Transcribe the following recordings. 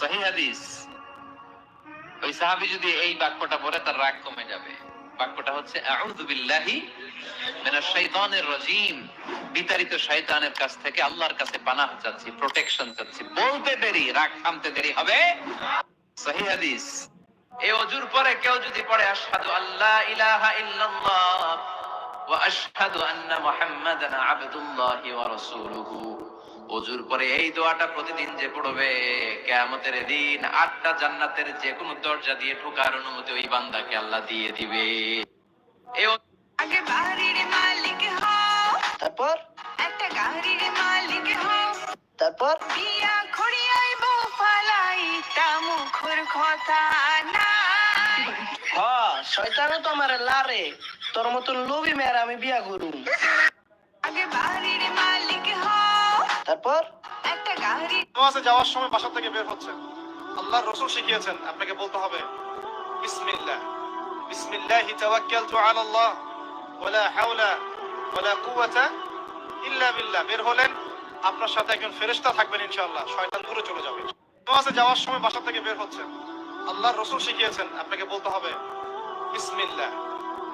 সহি হাদিস। ওই সাহাবি যদি এই বাক্যটা পড়ে, তার রাগ কমে যাবে। বাক্যটা হচ্ছে, আউযু বিল্লাহি মিনাশ শাইতানির রাজিম। বিতাড়িত শয়তানের কাছ থেকে আল্লাহর কাছে পানাহ চাচ্ছি প্রোটেকশন চাচ্ছি। বলতে দেরি, রাগ থামতে দেরি হবে। সহি হাদিস। এই অজুর পরে কেউ যদি পড়ে, আশহাদু আল্লাহ ইলাহা ইল্লাল্লাহ ওয়া আশহাদু আন্না মুহাম্মাদান আবদুল্লাহি ওয়া রাসূলুহু। অজুর পরে এই দোয়াটা প্রতিদিন যে পড়বে কেয়ামতের দিন আটটা জান্নাতের যে কোনো দরজা দিয়ে ঢোকার অনুমতি ওই বান্দাকে আল্লাহ দিয়ে দিবে। মালিক তারপর? একটা গাড়ির মালিক হও। তারপর? বিয়া খড়িয়াই বউ পালাই তা মুখর কথা নাই। হ শয়তানও তো আমার লারে। তোর মতন লোভী মেয়ের আমি বিয়া করুম। আগে বাড়ির মালিক হও। তারপর? একটা গাড়ি। নামাজে যাওয়ার সময় বাসা থেকে বের হচ্ছেন আল্লাহর রসুল শিখিয়েছেন আপনাকে বলতে হবে বিসমিল্লাহ। বিসমিল্লাহি তাওয়াক্কালতু আলা আল্লাহ ওয়ালা হাওলা ওয়ালা কুওয়াতা ইল্লা বিল্লাহ। বের হলেন আপনার সাথে একজন ফেরেশতা থাকবেন ইনশাআল্লাহ শয়তান দূরে চলে যাবে। নামাজে যাওয়ার সময় বাসা থেকে বের হচ্ছেন আল্লাহর রসুল শিখিয়েছেন আপনাকে বলতে হবে বিসমিল্লাহ।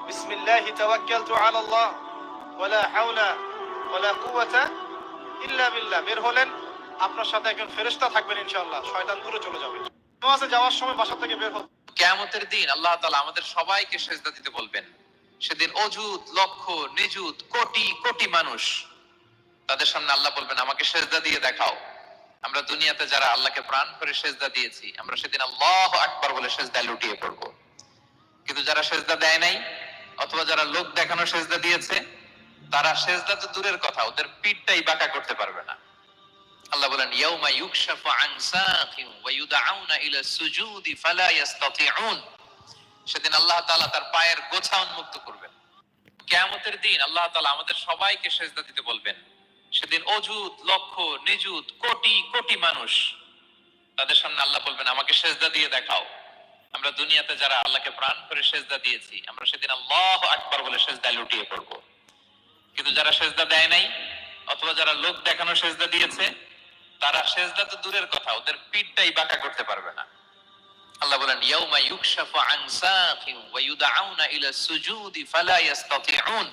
বিসমিল্লাহি তাওয়াক্কালতু আলা আল্লাহ ওয়ালা হাওলা ওয়ালা কুওয়াতা ইল্লা বিল্লাহ, বের হলেন, আপনার সাথে একজন ফেরেশতা থাকবেন ইনশাআল্লাহ, শয়তান দূরে চলে যাবে। নামাজে যাওয়ার সময় বাসা থেকে বের হচ্ছেন কেয়ামতের দিন আল্লাহ তাআলা আমাদের সবাইকে সেজদা দিতে বলবেন। সেদিন অযুত, লক্ষ, নিযুত, কোটি কোটি মানুষ তাদের সামনে আল্লাহ বলবেন, আমাকে সেজদা দিয়ে দেখাও। আমরা দুনিয়াতে যারা আল্লাহকে প্রাণ করে সেজদা দিয়েছি, আমরা সেদিন আল্লাহ আকবার বলে সেজদায় লুটিয়ে পড়ব। কিন্তু যারা সেজদা দেয় নাই, অথবা যারা লোক দেখানো সেজদা দিয়েছে তারা সেজদা তো দূরের কথা, ওদের পিঠটাই বাঁকা করতে পারবে না। আল্লাহ বলেন, ইয়াউমা ইউকশাফু আন সাকিন ওয়া ইউদআউনা ইলা সুজুদি ফালা ইস্তাতিউন সেদিন আল্লাহ তাআলা তার পায়ের গোছা উন্মুক্ত করবেন। কিয়ামতের দিন আল্লাহ তাআলা আমাদের সবাইকে সেজদা দিতে বলবেন। সেদিন অযুত, লক্ষ, নিযুত, কোটি কোটি মানুষ তাদের সামনে আল্লাহ বলবেন, আমাকে সেজদা দিয়ে দেখাও। আমরা দুনিয়াতে যারা আল্লাহকে প্রাণ করে সেজদা দিয়েছি, আমরা সেদিন আল্লাহ আকবার বলে সেজদায় লুটিয়ে পড়ব। কিন্তু যারা সেজদা দেয় নাই, অথবা যারা লোক দেখানো সেজদা দিয়েছে, তারা সেজদা তো দূরের কথা, ওদের পিঠটাই বাঁকা করতে পারবে না। আল্লাহ বলেন, ইয়াউমা ইউকশাফু আন ওয়া ইউদআউনা ইলা সুজুদি ফালা ইস্তাতিউন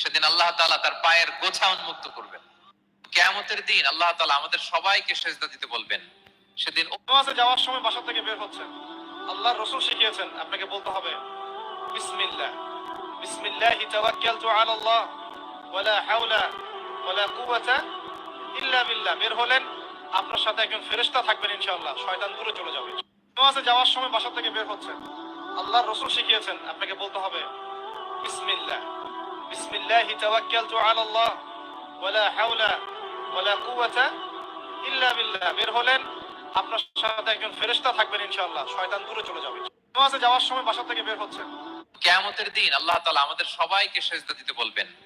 সেদিন আল্লাহ তাআলা তার পায়ের গোছা উন্মুক্ত করবেন। কিয়ামতের দিন আল্লাহ তাআলা আমাদের সবাইকে সেজদা দিতে বলবেন। সেদিন যাওয়ার সময় বাসা থেকে বের হচ্ছেন। আল্লাহর রসুল শিখিয়েছেন, আপনাকে বলতে হবে, বিসমিল্লাহ। বিসমিল্লাহি তাওয়াক্কালতু আলা আল্লাহ ওয়ালা বের হলেন, আপনার সাথে একজন থাকবেন ইনশাআল্লাহ। শয়তান দূরে চলে যাবে। নামাজে যাওয়ার সময় বাসা থেকে বের হচ্ছেন। আল্লাহর রসুল শিখিয়েছেন, আপনাকে বলতে হবে, বিসমিল্লাহ। বিসমিল্লাহি তাওয়াক্কালতু আল্লাহ ওয়ালা হাওলা ওয়ালা কুওয়াতা ইল্লা বিল্লাহ। বের হলেন, আপনার সাথে একজন ফেরেশতা থাকবেন ইনশাআল্লাহ। শয়তান দূরে চলে যাবে। নামাজে যাওয়ার সময় বাসা থেকে বের হচ্ছেন। কিয়ামতের দিন আল্লাহ তাআলা আমাদের সবাইকে সেজদা দিতে বলবেন।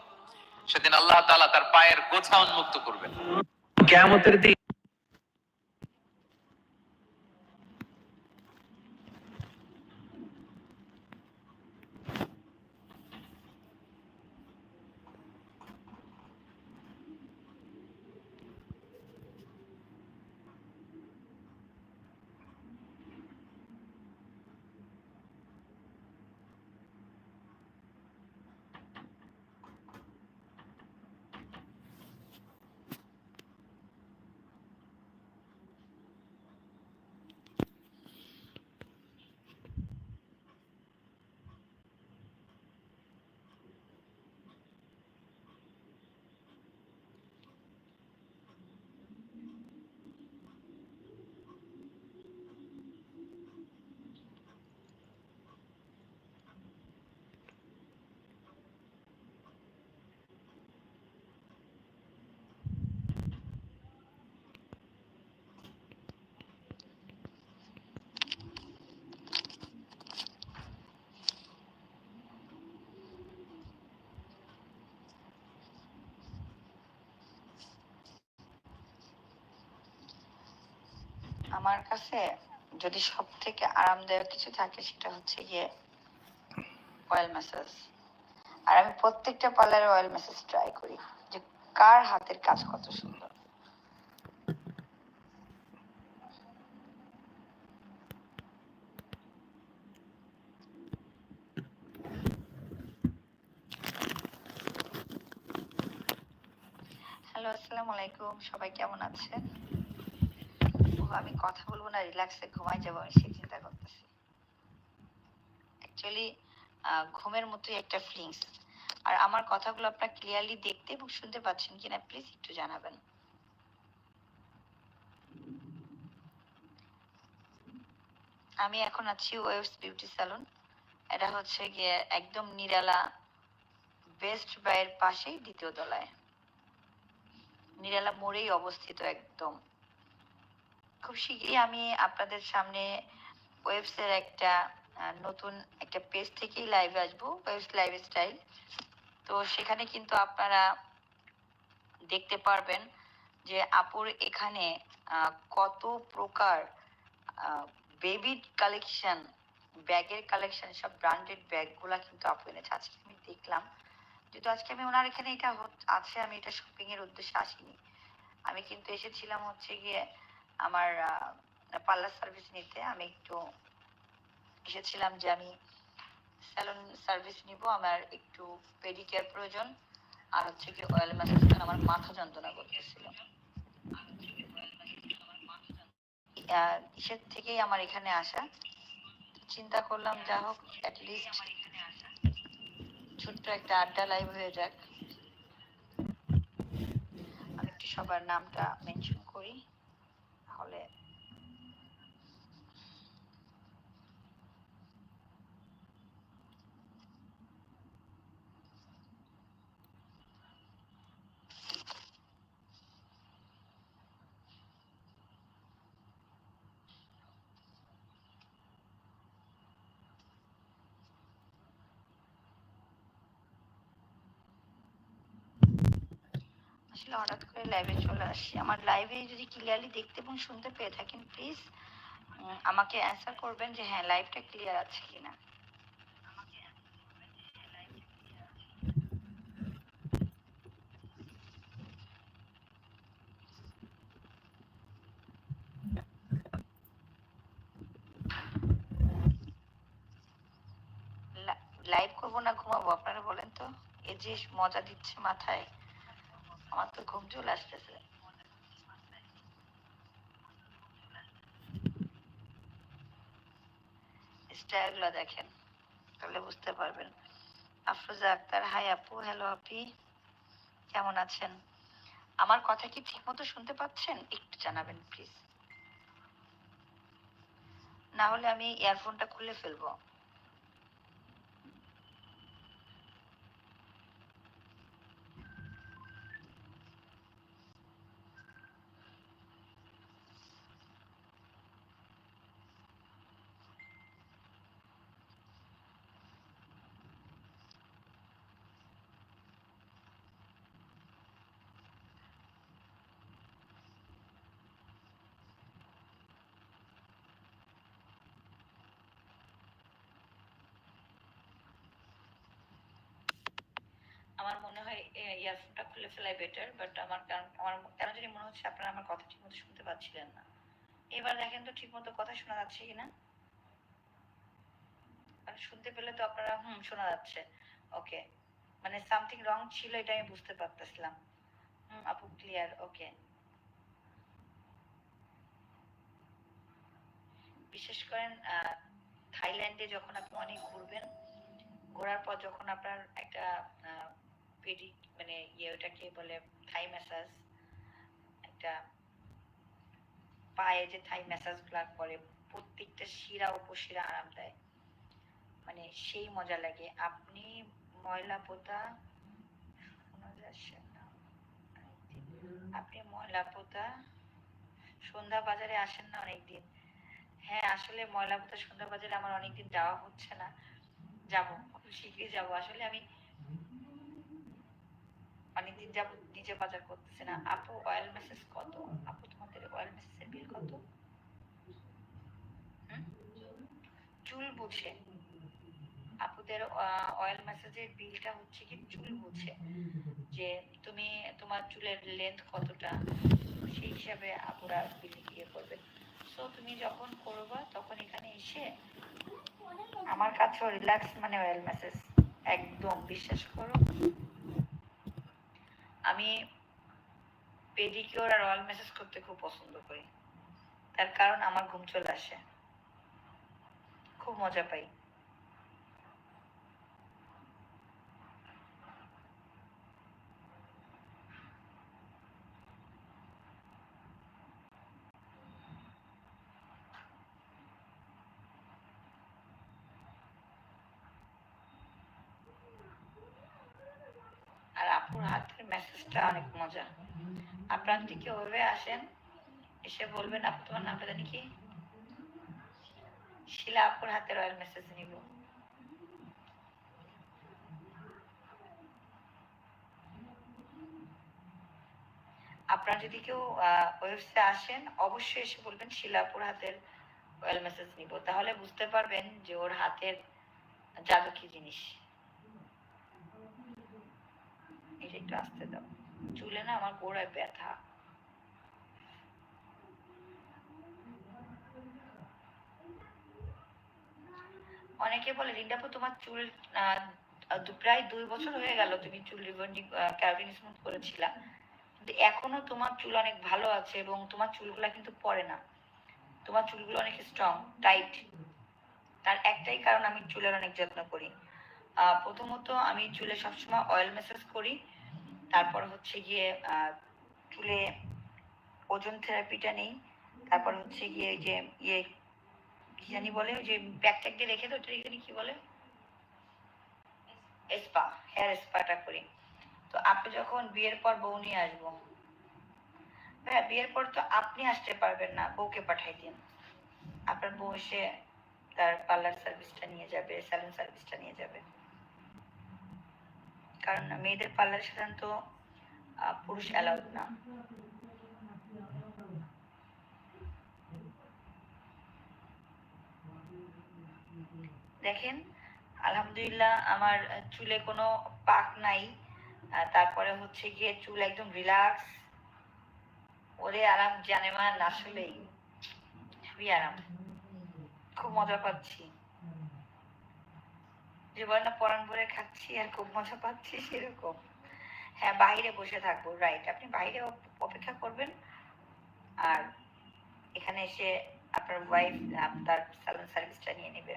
সেদিন আল্লাহ তালা তার পায়ের গোছা উন্মুক্ত করবেন। কেমতের দিন আমার কাছে যদি সব থেকে আরামদায়ক কিছু থাকে সেটা হচ্ছে গিয়ে অয়েল ম্যাসাজ আর আমি প্রত্যেকটা পার্লারে অয়েল ম্যাসাজ ট্রাই করি যে কার হাতের কাজ কত সুন্দর। হ্যালো আসসালামু আলাইকুম, সবাই কেমন আছেন? আমি কথা বলব না রিল্যাক্সে ঘুমাই যাব, আমি সেই চিন্তা করতেছি। অ্যাকচুয়ালি ঘুমের মতোই একটা ফিলিংস আর আমার কথাগুলো আপনারা ক্লিয়ারলি দেখতে এবং শুনতে পাচ্ছেন কিনা প্লিজ একটু জানাবেন। আমি এখন আছি ওয়েবস বিউটি স্যালুন এটা হচ্ছে গিয়ে একদম নিরালা বেস্ট বাইয়ের পাশেই দ্বিতীয় তলায়। নিরালা মোড়েই অবস্থিত একদম। খুব শীঘ্রই আমি আপনাদের সামনে ওয়েবসের একটা নতুন একটা পেজ থেকেই লাইভে আসব ওয়েবস লাইভ স্টাইল তো সেখানে কিন্তু আপনারা দেখতে পারবেন যে আপুর এখানে কত প্রকার বেবি কালেকশন ব্যাগের কালেকশন সব ব্র্যান্ডেড ব্যাগগুলা কিন্তু আপু এনেছে। আজকে আমি দেখলাম, যেহেতু আজকে আমি ওনার এখানে এটা আছে, আমি এটা শপিং এর উদ্দেশ্যে আসিনি। আমি কিন্তু এসেছিলাম হচ্ছে গিয়ে আমার পার্লার সার্ভিস নিতে আমি একটু এসেছিলাম যে আমি স্যালন সার্ভিস নিব, আমার একটু পেডিকেয়ার প্রয়োজন। আর হচ্ছে কি অয়েল ম্যাসাজ আমার মাথা যন্ত্রণা করতেছিল। ইসের থেকেই আমার এখানে আসা। চিন্তা করলাম, যা হোক অ্যাটলিস্ট ছোট্ট একটা আড্ডা লাইভ হয়ে যাক। আমি একটু সবার নামটা মেনশন করি তাহলে আসলে হঠাৎ করে লাইভে চলে আসি। আমার লাইভে যদি ক্লিয়ারলি দেখতে এবং শুনতে পেয়ে থাকেন প্লিজ আমাকে অ্যান্সার করবেন যে হ্যাঁ লাইভটা ক্লিয়ার আছে কিনা। লাইভ করব না, ঘুমাবো, আপনারা বলেন তো। এই যে মজা দিচ্ছে মাথায়। আমার তো ঘুম চলে আসতেছে স্টাইলগুলো দেখেন তাহলে বুঝতে পারবেন আফরোজা আক্তার হাই আপু হ্যালো আপি কেমন আছেন আমার কথা কি ঠিকমতো শুনতে পাচ্ছেন একটু জানাবেন প্লিজ না হলে আমি ইয়ারফোনটা খুলে ফেলব খুলে ফেলাই বেটার বাট আমার আমার কেন জানি মনে হচ্ছে আপনারা আমার কথা শুনতে পাচ্ছিলেন না। এবার দেখেন তো কথা শোনা যাচ্ছে কিনা? মানে শুনতে পেলে তো আপনারা, হুম, শোনা যাচ্ছে। ওকে মানে সামথিং রং ছিল এটা আমি বুঝতে পারতেছিলাম। হুম, আপু ক্লিয়ার ওকে বিশেষ করেন থাইল্যান্ডে যখন আপনি অনেক ঘুরবেন, ঘোরার পর যখন আপনার একটা পেডি মানে ইয়ে ওটাকে বলে থাই ম্যাসাজ একটা পায়ে যে থাই ম্যাসাজগুলা করে, প্রত্যেকটা শিরা উপশিরা আরাম দেয়। মানে সেই মজা লাগে। আপনি ময়লা পোতা। আপনি ময়লা পোতা, সন্ধ্যা বাজারে আসেন না অনেকদিন? হ্যাঁ আসলে ময়লা পোতা, সন্ধ্যা বাজারে আমার অনেকদিন যাওয়া হচ্ছে না। যাব, খুব শীঘ্রই যাব। আসলে আমি অনেক দিন যাবত নিজে বাজার করতেছে না। আপু অয়েল মেসেজ কত? আপু, তোমাদের অয়েল মেসেজের বিল কত? চুল বুঝে। আপুদের অয়েল মেসেজের বিলটা হচ্ছে কি চুল বুঝে। যে তুমি তোমার চুলের লেন্থ কতটা, সেই হিসাবে আপুরা বিল ইয়ে করবে সো তুমি যখন করবা, তখন এখানে এসে আমার কাছেও রিল্যাক্স মানে অয়েল মেসেজ একদম, বিশ্বাস করো। আমি পেডিকিওর আর অয়েল ম্যাসেজ করতে খুব পছন্দ করি। তার কারণ আমার ঘুম চলে আসে। খুব মজা পাই আর আপুর হাতের অনেক মজা। আপনার দিকে ওভাবে আসেন, এসে বলবেন, আপু, তোমার নামটা জানি কি? শিলা আপুর হাতের রয়্যাল মেসেজ নিব। আপনারা যদি কেউ ওয়েবসাইটে আসেন, অবশ্যই এসে বলবেন শিলাপুর হাতের রয়্যাল মেসেজ নিব। তাহলে বুঝতে পারবেন যে ওর হাতের জাদু কি জিনিস। এটা একটু আসতে দাও। চুলে না আমার গোড়ায় ব্যথা। অনেকে বলে রিন্ডাপু তোমার চুল প্রায় দুই বছর হয়ে গেল তুমি চুল রিবন্ডিং ক্যারাটিন স্মুথ করেছিলা। কিন্তু এখনও তোমার চুল অনেক ভালো আছে এবং তোমার চুলগুলা কিন্তু পড়ে না। তোমার চুলগুলো অনেক স্ট্রং টাইট তার একটাই কারণ আমি চুলের অনেক যত্ন করি। প্রথমত আমি চুলে সবসময় অয়েল মেসেজ করি। তারপর হচ্ছে গিয়ে চুলে ওজন থেরাপিটা নেই। তারপর হচ্ছে গিয়ে যে ইয়ে কি জানি বলে যে ব্যাগ ট্যাগ দিয়ে রেখে তো ওটা জানি কি বলে? স্পা, হেয়ার স্পাটা করি। তো আপনি যখন বিয়ের পর বউ নিয়ে আসব হ্যাঁ বিয়ের পর তো আপনি আসতে পারবেন না, বউকে পাঠাই দিন। আপনার বউ এসে তার পার্লার সার্ভিসটা নিয়ে যাবে, স্যালুন সার্ভিসটা নিয়ে যাবে। কারণ মেয়েদের পার্লার সাধারণত পুরুষ অ্যালাউড না। দেখেন, আলহামদুলিল্লাহ আমার চুলে কোনো পাক নাই। তারপরে হচ্ছে গিয়ে চুল একদম রিল্যাক্স ওরে আরাম, জানে মান আসলেই খুবই আরাম। খুব মজা পাচ্ছি। যে বলে না পরান ভরে খাচ্ছি আর খুব মজা পাচ্ছি, সেরকম। হ্যাঁ বাইরে বসে থাকব রাইট আপনি বাইরে অপেক্ষা করবেন। আর এখানে এসে আপনার ওয়াইফ আপনার সালন সার্ভিসটা নিয়ে নেবে।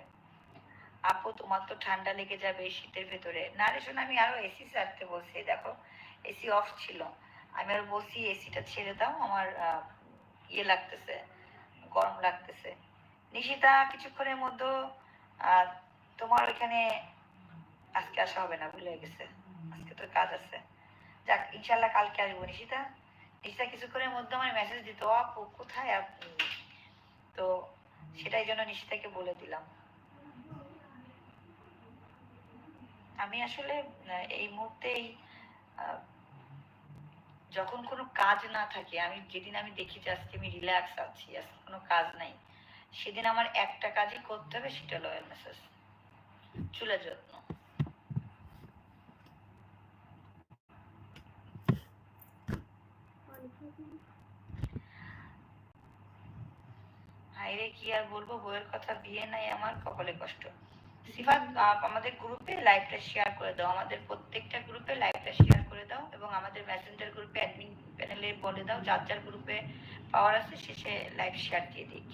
আপু, তোমার তো ঠান্ডা লেগে যাবে শীতের ভেতরে। না রে শোন আমি আরও এসি ছাড়তে বলছি, দেখো এসি অফ ছিল। আমি আরও বলছি এসিটা ছেড়ে দাও, আমার ইয়ে লাগতেছে, গরম লাগতেছে। নিশিতা কিছুক্ষণের মধ্যে তোমার ওইখানে আজকে আসা হবে না ভুলে গেছে। আজকে তোর কাজ আছে। যাক ইনশাল্লাহ কালকে আসব নিশিতা। নিশিতা কিছুক্ষণের মধ্যে আমার মেসেজ দিত আপু কোথায় আপনি? তো সেটাই জন্য নিশিতাকে বলে দিলাম। আমি আসলে এই মুহূর্তে এই, আহ, যখন কোনো কাজ না থাকে আমি যেদিন আমি দেখি যে আজকে আমি রিল্যাক্স আছি আজকে কোনো কাজ নাই সেদিন আমার একটা কাজই করতে হবে সেটা লয়াল মেসেজ চুলের যত্ন। হাইরে কি আর বলব? বইয়ের কথা বিয়ে নাই আমার, কপালে কষ্ট। সিফাত আমাদের গ্রুপে লাইভটা শেয়ার করে দাও। আমাদের প্রত্যেকটা গ্রুপে লাইভটা শেয়ার করে দাও এবং আমাদের মেসেঞ্জার গ্রুপে অ্যাডমিন প্যানেলে বলে দাও। যার যার গ্রুপে পাওয়ার আছে, সে লাইভ শেয়ার দিয়ে দিক।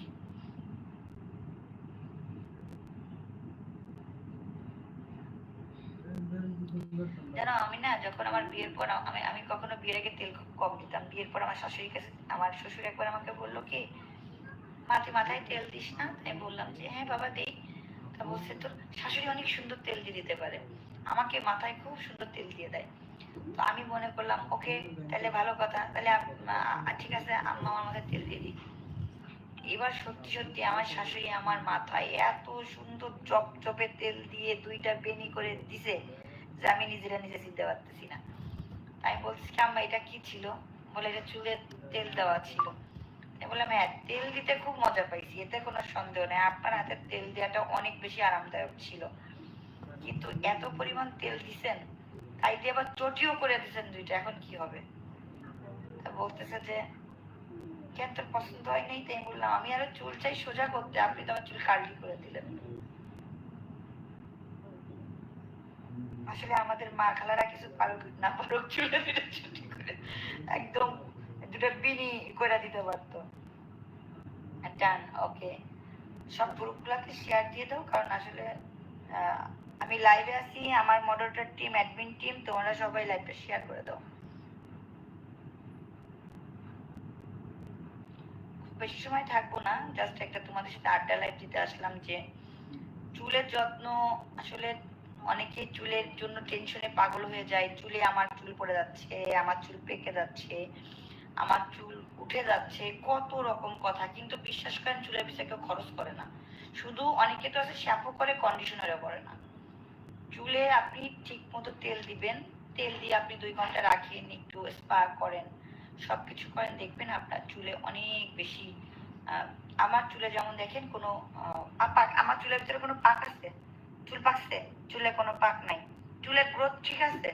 জানো, আমি না যখন আমার বিয়ের পর আমি আমি কখনো বিয়ের আগে তেল খুব কম দিতাম। বিয়ের পর আমার শাশুড়ির কাছে আমার শ্বশুর একবার আমাকে বলল কি মা তুই মাথায় তেল দিস না? তাই বললাম যে হ্যাঁ বাবা, দেই। তা বলছে, তোর শাশুড়ি অনেক সুন্দর তেল দিয়ে দিতে পারে। আমাকে মাথায় খুব সুন্দর তেল দিয়ে দেয়। তো আমি মনে করলাম, ওকে, তাহলে ভালো কথা। তাহলে ঠিক আছে, আম্মা আমার মাথায় তেল দিয়ে দিই এবার সত্যি সত্যি আমার শাশুড়ি আমার মাথায় এত সুন্দর চপ চপে তেল দিয়ে দুইটা বেনি করে দিছে যে আমি নিজেরা নিজে চিনতে পারতেছি না। আমি বলছি আম্মা, এটা কি ছিল? বলে, এটা চুলের তেল দেওয়া ছিল। বললাম হ্যাঁ তেল দিতে খুব মজা পাইছি, এতে কোনো সন্দেহ নেই। আপনার হাতের তেল দেওয়াটা অনেক বেশি আরামদায়ক ছিল। কিন্তু এত পরিমাণ তেল দিছেন, তাই দিয়ে আবার চটিও করে দিছেন দুইটা, এখন কি হবে? বলতেছে যে, কেন তোর পছন্দ হয় নাই? তাই বললাম, আমি আরও চুল চাই সোজা করতে, আপনি তো আমার চুল কার্লি করে দিলেন। আসলে আমাদের মা খালারা কিছু পারুক না পারুক, চুলে দুটো ছুটি করে একদম দুটো বিনি করে দিতে পারতো। ডান ওকে সব গ্রুপগুলোকে শেয়ার দিয়ে দাও, কারণ আসলে আমি লাইভে আছি, আমার মডারেটর টিম অ্যাডমিন টিম তোমরা সবাই লাইভটা শেয়ার করে দাও। বেশি সময় থাকব না জাস্ট একটা তোমাদের সাথে আড্ডা লাইভ দিতে আসলাম যে, চুলের যত্ন আসলে অনেকে চুলের জন্য টেনশনে পাগল হয়ে যায়। চুলে আমার চুল পড়ে যাচ্ছে, আমার চুল পেকে যাচ্ছে, আমার চুল উঠে যাচ্ছে, কত রকম কথা। কিন্তু বিশ্বাস করেন, চুলের পিছনে কেউ খরচ করে না। শুধু অনেকে তো আছে শ্যাম্পু করে কন্ডিশনারও করে না। চুলে আপনি ঠিক মতো তেল দিবেন, তেল দিয়ে আপনি দুই ঘণ্টা রাখেন, একটু স্পা করেন, সবকিছু করেন, দেখবেন আপনার চুলে অনেক বেশি আমার চুলে যেমন দেখেন কোনো আমার চুলের ভিতরে কোনো পাক আছে? চুল পাকছে, চুলে কোনো পাক নাই। চুলের গ্রোথ ঠিক আছে,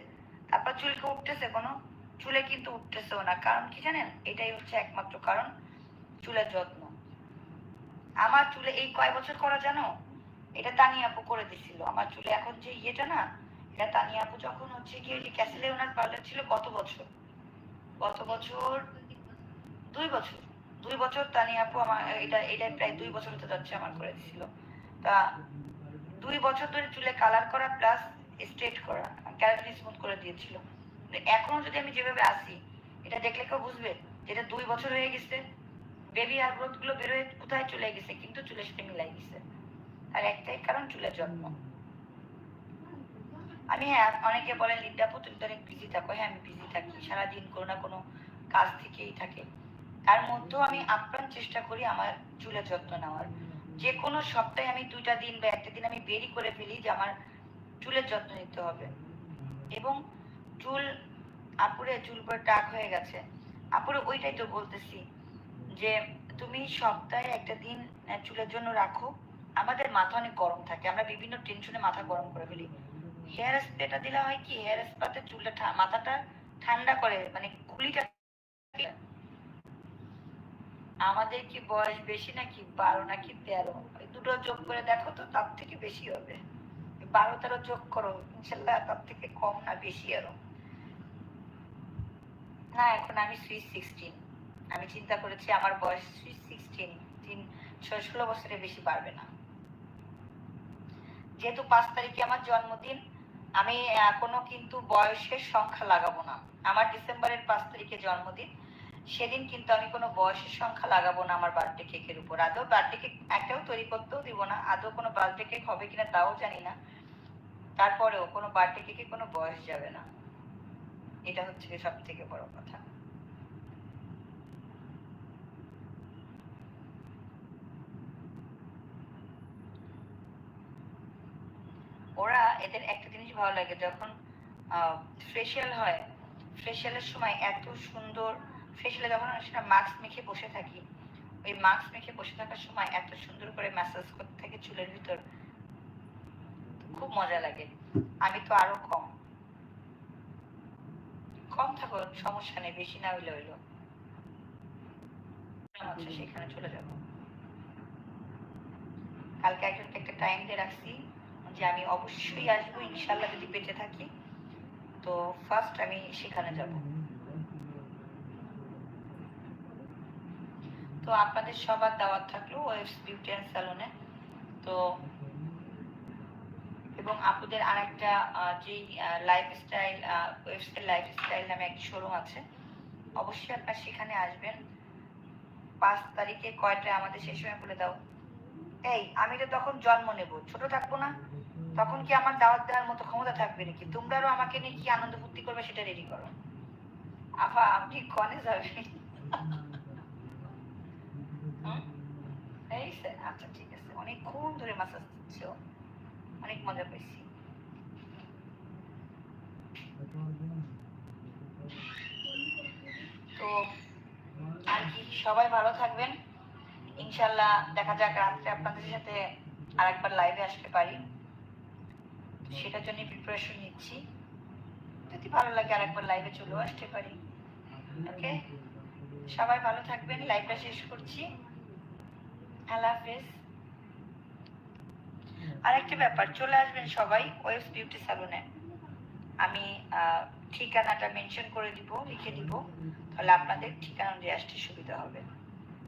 তারপর চুলকে উঠতেছে কোনো, চুলে কিন্তু উঠতেছেও না। কারণ কি জানেন? এটাই হচ্ছে একমাত্র কারণ চুলের যত্ন। আমার চুলে এই কয় বছর করা জানো? এটা তানি আপু করে দিছিল। আমার চুলে এখন যে ইয়েটা না, এটা তানি আপু যখন হচ্ছে কি ওই ক্যাসেলে ওনার পার্লার ছিল গত বছর। গত বছর দুই বছর। দুই বছর তানি আপু আমার, এটা এটা প্রায় দুই বছর হতে যাচ্ছে আমার করে দিছিল। তা দুই বছর ধরে চুলে কালার করা প্লাস স্ট্রেট করা ক্যারাটিন স্মুথ করে দিয়েছিল। এখনও যদি আমি যেভাবে আসি এটা দেখলে কেউ বুঝবে যে এটা দুই বছর হয়ে গেছে। বেবি আর গ্রোথগুলো বেরোয় কোথায় চলে গেছে, কিন্তু চুলের সাথে মিলাই গেছে। আর একটাই কারণ চুলের যত্ন আমি হ্যাঁ অনেকে বলে লিন্ডাপু তুমি তো অনেক বিজি থাকো। হ্যাঁ আমি বিজি থাকি। সারাদিন কোনো না কোনো কাজ থেকেই থাকে। তার মধ্যেও আমি আপ্রাণ চেষ্টা করি আমার চুলের যত্ন নেওয়ার। যে কোনো সপ্তাহে আমি দুইটা দিন বা একটা দিন আমি বেরি করে ফেলি যে আমার চুলের যত্ন নিতে হবে। এবং চুল আপুরে চুল পরে টাক হয়ে গেছে। আপুরে ওইটাই তো বলতেছি যে তুমি সপ্তাহে একটা দিন চুলের জন্য রাখো। আমাদের মাথা অনেক গরম থাকে। আমরা বিভিন্ন টেনশনে মাথা গরম করে ফেলি। হেয়ার স্প্রেটা দিলে হয় কি? হেয়ার স্প্রেতে চুলটা মাথাটা ঠান্ডা করে মানে কুলিটা আমাদের কি বয়স বেশি নাকি বারো নাকি তেরো? দুটো যোগ করে দেখো তো, তার থেকে বেশি হবে। বারো তেরো যোগ করো, ইনশাল্লাহ তার থেকে কম না, বেশি আরও। না, এখন আমি সুইচ সিক্সটিন আমি চিন্তা করেছি আমার বয়স সুইচ সিক্সটিন তিন, ছয়, ষোলো বছরের বেশি বাড়বে না। যেহেতু পাঁচ তারিখে আমার জন্মদিন, আমি এখনও কিন্তু বয়সের সংখ্যা লাগাবো না। আমার ডিসেম্বরের পাঁচ তারিখে জন্মদিন সেদিন কিন্তু আমি কোনো বয়সের সংখ্যা লাগাবো না আমার বার্থডে কেকের উপর। আদৌ বার্থডে কেক একটাও তৈরি করতেও দিব না। আদৌ কোনো বার্থডে কেক হবে কিনা তাও জানি না। তারপরেও কোনো বার্থডে কেকে কোনো বয়স যাবে না। এটা হচ্ছে সব থেকে বড় কথা। ওরা এদের একটা জিনিস ভালো লাগে, যখন ফেশিয়াল হয় ফেশিয়ালের সময় এত সুন্দর ফেশিয়ালে যখন সেটা মাস্ক মেখে বসে থাকি, ওই মাস্ক মেখে বসে থাকার সময় এত সুন্দর করে ম্যাসাজ করতে থাকে চুলের ভিতর, খুব মজা লাগে। আমি তো আরও কম। কম থাকো, সমস্যা নেই, বেশি না হইলে হইল। আচ্ছা সেখানে চলে যাব। কালকে একজনকে একটা টাইম দিয়ে রাখছি যে আমি অবশ্যই আসব ইনশাল্লাহ যদি বেঁচে থাকি, তো ফার্স্ট আমি সেখানে যাব। তো আপনাদের সবার দাওয়াত থাকল ওয়েবস বিউটি অ্যান্ড স্যালনে। তো এবং আপুদের আর একটা যেই লাইফস্টাইল ওয়েবসের লাইফস্টাইল নামে একটা শোরুম আছে, অবশ্যই আপনার সেখানে আসবেন। পাঁচ তারিখে কয়টা আমাদের সেই সময় বলে দাও। এই, আমি তো তখন জন্ম নেব, ছোট থাকব না। তখন কি আমার দাওয়াত দেওয়ার মতো ক্ষমতা থাকবে নাকি? তোমরাও আমাকে নিয়ে কি আনন্দ ফুর্তি করবে সেটা রেডি করো। আফা আপনি কনে যাবেন হুম? এই আচ্ছা ঠিক আছে। অনেকক্ষণ ধরে মাসাজ দিচ্ছ। অনেক মজা পেয়েছি তো আর কি, সবাই ভালো থাকবেন। ইনশাল্লাহ দেখা যাক রাত্রে আপনাদের সাথে আরেকবার লাইভে আসতে পারি। সেটার জন্য প্রিপারেশন নিচ্ছি। যদি ভালো লাগে আরেকবার লাইভে চলেও আসতে পারি। ওকে সবাই ভালো থাকবেন। লাইভটা শেষ করছি। আরেকটা ব্যাপার, চলে আসবেন সবাই ওয়েবস বিউটি স্যালুনে আমি ঠিকানাটা মেনশন করে দিব, লিখে দিব, তাহলে আপনাদের ঠিকানা অনুযায়ী আসতে সুবিধা হবে।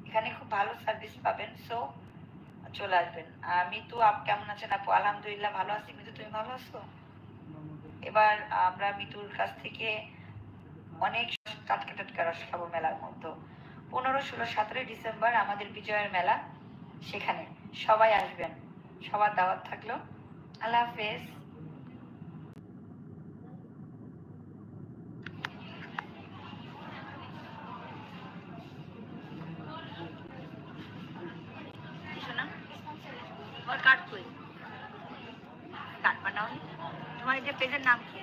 এখানে খুব ভালো সার্ভিস পাবেন, সো চলে আসবেন। আর মিতু, আপ কেমন আছেন আপু? আলহামদুলিল্লাহ ভালো আছি। মিতু, তুমি ভালো আছো? এবার আমরা মিতুর কাছ থেকে অনেক টাটকা টাটকা রস খাব মেলার মধ্যে। পনেরো, ষোলো, সতেরোই ডিসেম্বর আমাদের বিজয়ের মেলা। সেখানে। সবাই আসবেন। সবার দাওয়াত থাকল। আল্লাহ হাফেজ শোনা তোমার কার্ড কই কার্ড বানাও তোমার এই যে পেজের নাম কি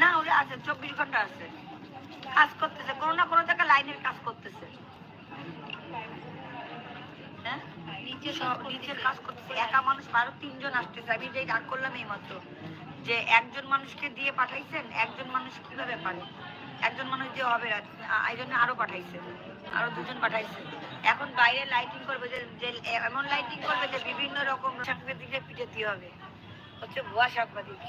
না ওরা আছে চব্বিশ ঘণ্টা আছে। কাজ করতেছে কোনো না কোনো জায়গায় লাইনের কাজ করতেছে। হ্যাঁ? নিচে সব নিচের কাজ করতেছে। একা মানুষ আরও তিনজন আসতেছে। আমি যে ডাক করলাম এই মাত্র যে একজন মানুষকে দিয়ে পাঠাইছেন একজন মানুষ কীভাবে পারে? একজন মানুষ যে হবে এই জন্য আরও পাঠাইছে আরও দুজন পাঠাইছে। এখন বাইরে লাইটিং করবে যে এমন লাইটিং করবে যে বিভিন্ন রকম সাংবাদিকদের পিঠে দিয়ে হবে। হচ্ছে ভুয়া সাংবাদিক।